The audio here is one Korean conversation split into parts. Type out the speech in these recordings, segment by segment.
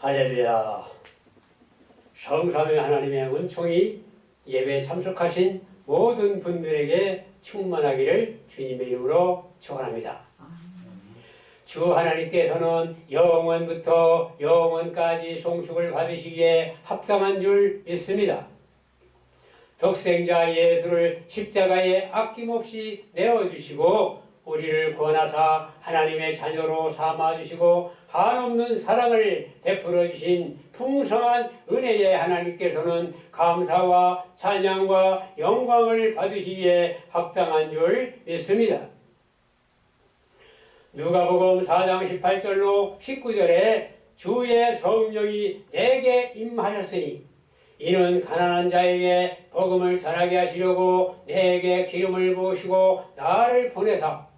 할렐루야. 성삼위 하나님의 은총이 예배에 참석하신 모든 분들에게 충만하기를 주님의 이름으로 축원합니다. 주 하나님께서는 영원부터 영원까지 송축을 받으시기에 합당한 줄 믿습니다. 독생자 예수를 십자가에 아낌없이 내어주시고 우리를 구원하사 하나님의 자녀로 삼아주시고 한없는 사랑을 베풀어 주신 풍성한 은혜의 하나님께서는 감사와 찬양과 영광을 받으시기에 합당한 줄 믿습니다. 누가복음 4장 18절로 19절에 주의 성령이 내게 임하셨으니 이는 가난한 자에게 복음을 전하게 하시려고 내게 기름을 부으시고 나를 보내사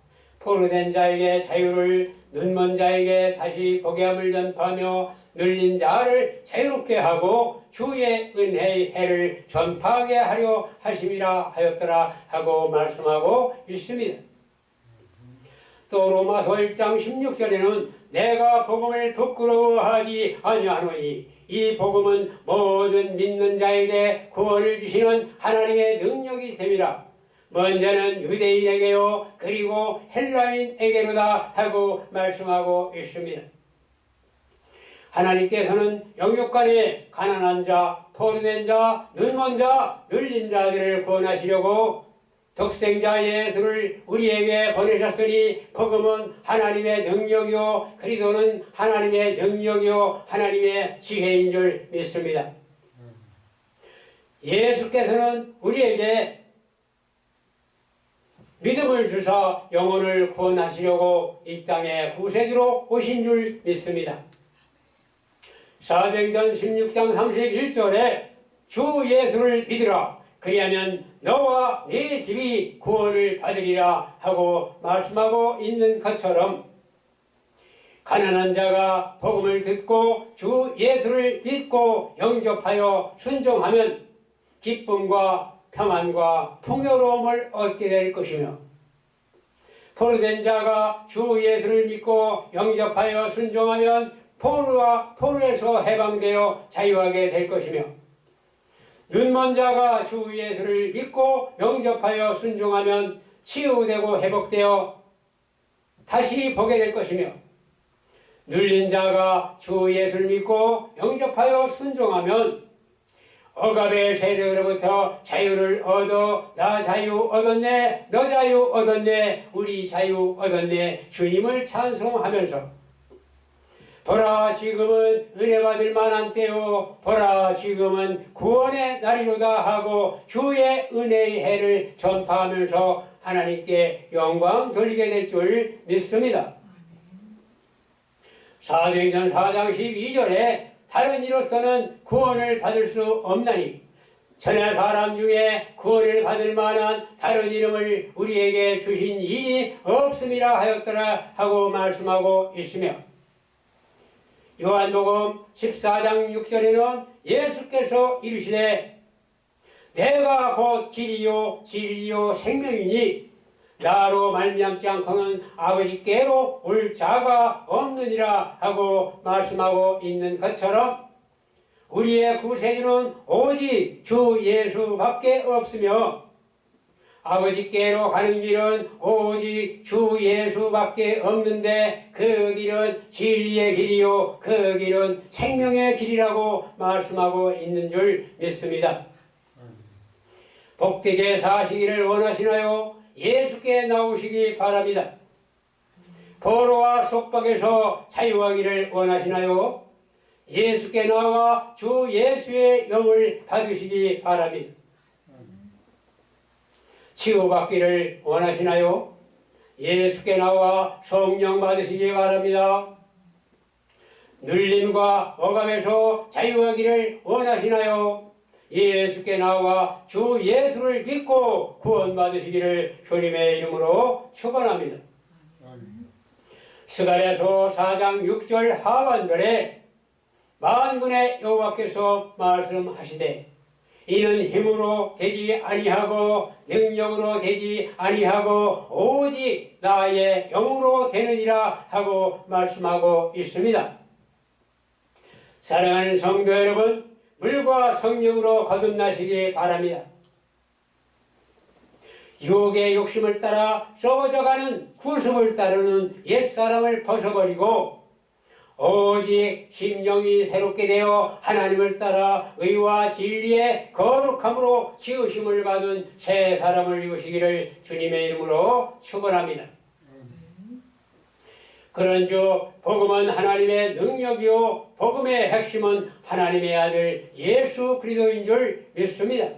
포로된 자에게 자유를 눈먼 자에게 다시 보게 함을 전파하며 늘린 자를 자유롭게 하고 주의 은혜의 해를 전파하게 하려 하심이라 하였더라 하고 말씀하고 있습니다. 또 로마서 1장 16절에는 내가 복음을 부끄러워하지 아니하노니 이 복음은 모든 믿는 자에게 구원을 주시는 하나님의 능력이 됨이라 먼저는 유대인에게요 그리고 헬라인에게로다 하고 말씀하고 있습니다. 하나님께서는 영육간에 가난한 자, 포로된 자, 눈먼 자, 늘린 자들을 구원하시려고 독생자 예수를 우리에게 보내셨으니 복음은 하나님의 능력이요 그리스도는 하나님의 능력이요 하나님의 지혜인 줄 믿습니다. 예수께서는 우리에게 믿음을 주사 영혼을 구원하시려고 이 땅에 구세주로 오신 줄 믿습니다. 사도행전 16장 31절에 주 예수를 믿으라 그리하면 너와 네 집이 구원을 받으리라 하고 말씀하고 있는 것처럼 가난한 자가 복음을 듣고 주 예수를 믿고 영접하여 순종하면 기쁨과 평안과 풍요로움을 얻게 될 것이며 포로된 자가 주 예수를 믿고 영접하여 순종하면 포로와 포로에서 해방되어 자유하게 될 것이며 눈먼 자가 주 예수를 믿고 영접하여 순종하면 치유되고 회복되어 다시 보게 될 것이며 눌린 자가 주 예수를 믿고 영접하여 순종하면 억압의 세력으로부터 자유를 얻어 나 자유 얻었네 너 자유 얻었네 우리 자유 얻었네 주님을 찬송하면서 보라 지금은 은혜 받을 만한 때요 보라 지금은 구원의 날이로다 하고 주의 은혜의 해를 전파하면서 하나님께 영광 돌리게 될 줄 믿습니다. 사도행전 4장 12절에 다른 이로서는 구원을 받을 수 없나니 전에 사람 중에 구원을 받을 만한 다른 이름을 우리에게 주신 이이 없음이라 하였더라 하고 말씀하고 있으며 요한복음 14장 6절에는 예수께서 이르시되 내가 곧 길이요 진리요 생명이니 나로 말미암지 않고는 아버지께로 올 자가 없느니라 하고 말씀하고 있는 것처럼 우리의 구세주는 오직 주 예수밖에 없으며 아버지께로 가는 길은 오직 주 예수밖에 없는데 그 길은 진리의 길이요 그 길은 생명의 길이라고 말씀하고 있는 줄 믿습니다. 복되게 사시기를 원하시나요? 예수께 나오시기 바랍니다. 포로와 속박에서 자유하기를 원하시나요? 예수께 나와 주 예수의 영을 받으시기 바랍니다. 치유받기를 원하시나요? 예수께 나와 성령 받으시기 바랍니다. 눌림과 억압에서 자유하기를 원하시나요? 예수께 나와 주 예수를 믿고 구원받으시기를 주님의 이름으로 축원합니다. 스가랴서 4장 6절 하반절에 만군의 여호와께서 말씀하시되 이는 힘으로 되지 아니하고 능력으로 되지 아니하고 오직 나의 영으로 되느니라 하고 말씀하고 있습니다. 사랑하는 성도 여러분, 물과 성령으로 거듭나시기 바랍니다. 유혹의 욕심을 따라 썩어져가는 구습을 따르는 옛사람을 벗어버리고 오직 심령이 새롭게 되어 하나님을 따라 의와 진리의 거룩함으로 지으심을 받은 새 사람을 이루시기를 주님의 이름으로 축원합니다. 그런즉 복음은 하나님의 능력이요 복음의 핵심은 하나님의 아들 예수 그리스도인 줄 믿습니다.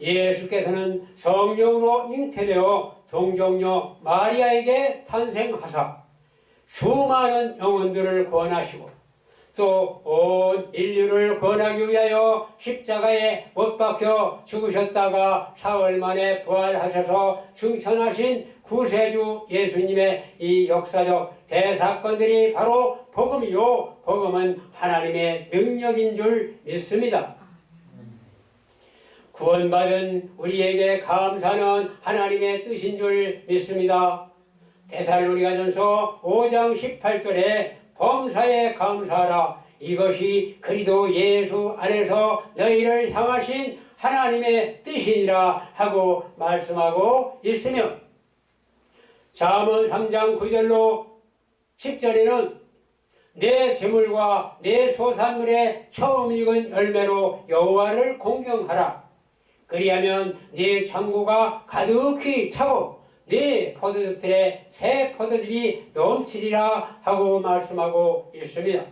예수께서는 성령으로 잉태되어 동정녀 마리아에게 탄생하사 수많은 영혼들을 구원하시고 또 온 인류를 구원하기 위하여 십자가에 못 박혀 죽으셨다가 사흘 만에 부활하셔서 승천하신 구세주 예수님의 이 역사적 대사건들이 바로 복음이요 복음은 하나님의 능력인 줄 믿습니다. 구원받은 우리에게 감사는 하나님의 뜻인 줄 믿습니다. 데살로니가전서 5장 18절에 범사에 감사하라. 이것이 그리도 예수 안에서 너희를 향하신 하나님의 뜻이니라 하고 말씀하고 있으며 잠언 3장 9절로 10절에는 내 재물과 내 소산물의 처음 익은 열매로 여호와를 공경하라. 그리하면 네 창고가 가득히 차고 네 포도즙들에 새 포도즙이 넘치리라 하고 말씀하고 있습니다.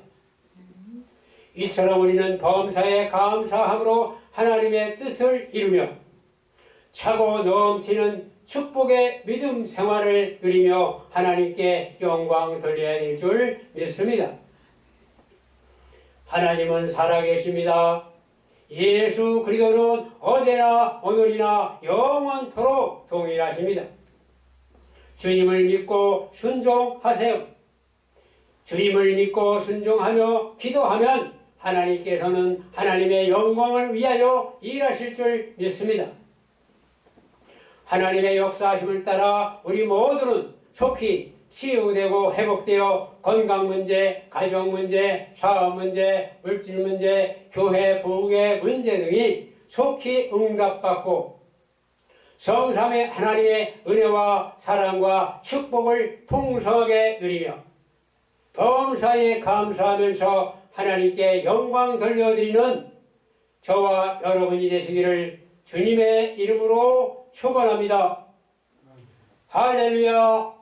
이처럼 우리는 범사에 감사함으로 하나님의 뜻을 이루며 차고 넘치는 축복의 믿음 생활을 누리며 하나님께 영광 돌려야 될 줄 믿습니다. 하나님은 살아계십니다. 예수 그리스도는 어제나 오늘이나 영원토록 동일하십니다. 주님을 믿고 순종하세요. 주님을 믿고 순종하며 기도하면 하나님께서는 하나님의 영광을 위하여 일하실 줄 믿습니다. 하나님의 역사하심을 따라 우리 모두는 속히 치유되고 회복되어 건강 문제, 가정 문제, 사업 문제, 물질 문제, 교회 부흥의 문제 등이 속히 응답받고 성삼의 하나님의 은혜와 사랑과 축복을 풍성하게 누리며 범사에 감사하면서 하나님께 영광 돌려드리는 저와 여러분이 되시기를 주님의 이름으로 축원합니다. 할렐루야.